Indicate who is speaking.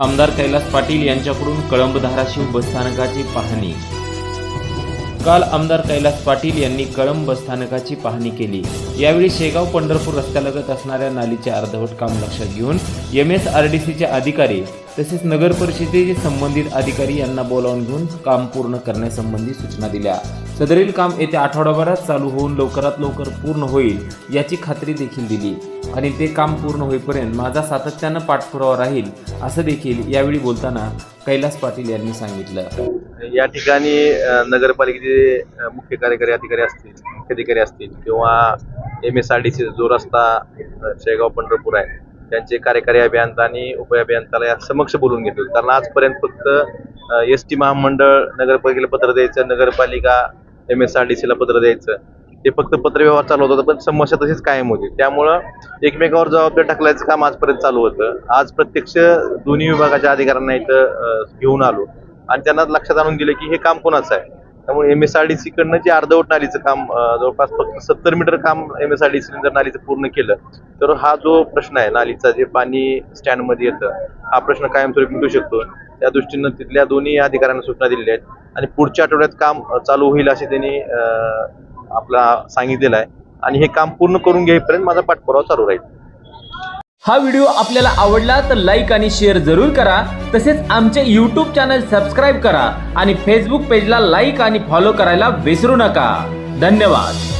Speaker 1: आमदार कैलास पाटील यांच्याकडून कळंब धाराशिव बसस्थानकाची पाहणी. काल आमदार कैलास पाटील यांनी कळंब बसस्थानकाची पाहणी केली. यावेळी शेगाव पंढरपूर रस्त्यालगत असणाऱ्या नालीचे अर्धवट काम लक्षात घेऊन एम एस आर डी सीचे अधिकारी तसेच नगर परिषदेचे संबंधित अधिकारी यांना बोलावून घेऊन काम पूर्ण करण्यासंबंधी सूचना दिल्या. सदरील काम येत्या आठवडाभरात चालू होऊन लवकरात लवकर पूर्ण होईल याची खात्री देखील दिली. आणि ते काम पूर्ण होईपर्यंत माझा सातत्यानं पाठपुरावा राहील असं देखील यावेळी बोलताना कैलास पाटील यांनी सांगितलं.
Speaker 2: या ठिकाणी नगरपालिकेचे मुख्य कार्यकारी अधिकारी असतील मुख्याधिकारी असतील किंवा M S R D C जो रस्ता शेगाव पंढरपूर आहे त्यांचे कार्यकारी अभियंता आणि उपअभियंताला या समक्ष बोलून घेतलं. कारण आजपर्यंत फक्त एस टी महामंडळ नगरपालिकेला पत्र द्यायचं नगरपालिका एम एस आर डी सीला पत्र द्यायचं ते फक्त पत्रव्यवहार चालू होता पण समस्या तशीच कायम होती. त्यामुळं एकमेकावर जबाबदारी टाकल्याचं काम आजपर्यंत चालू होतं. आज प्रत्यक्ष दोन्ही विभागाच्या अधिकाऱ्यांना इथं घेऊन आलो. आणि त्यांना लक्षात आणून दिलं की हे काम कोणाचं आहे? त्यामुळे M S R D C कडनं जे अर्धवट नालीचं काम जवळपास फक्त सत्तर मीटर काम M S R D C जर नालीचं पूर्ण केलं तर हा जो प्रश्न आहे नालीचा जे पाणी स्टँडमध्ये येतं हा प्रश्न कायमस्वरूपी मिटू शकतो. त्या दृष्टीनं तिथल्या दोन्ही अधिकाऱ्यांना सूचना दिलेल्या आहेत. आणि पुढच्या आठवड्यात काम चालू होईल असे त्यांनी आपला सांगितलेला आहे. आणि हे काम पूर्ण करून घेईपर्यंत माझा पाठपुरावा चालू राहील.
Speaker 3: हा व्हिडिओ आपल्याला आवडला तर लाईक आणि शेअर जरूर करा. तसेच आमचे यूट्यूब चॅनल सबस्क्राईब करा. आणि फेसबुक पेजला लाईक आणि फॉलो करायला विसरू नका. धन्यवाद.